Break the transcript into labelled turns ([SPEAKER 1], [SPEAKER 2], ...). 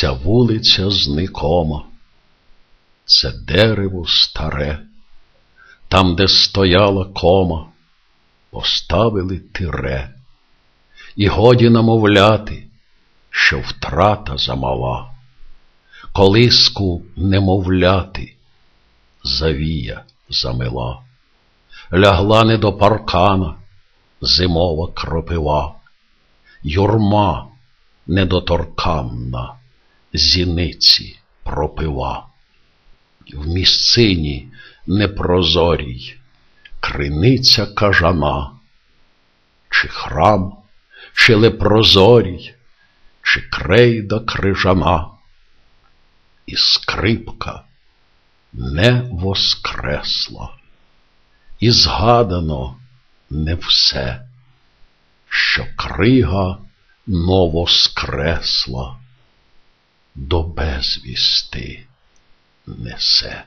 [SPEAKER 1] ця вулиця зникома, це дерево старе, там, де стояла кома, поставили тире, і годі намовляти, що втрата замала, колиску немовляти, завія замила, лягла не до паркана зимова кропива, юрма недоторканна, зіниці пропива, в місцині непрозорій, криниця кажана, чи храм, чи лепрозорій, чи крейда крижана, і скрипка не воскресла, і згадано не все, що крига новоскресла do bezvěsty nese.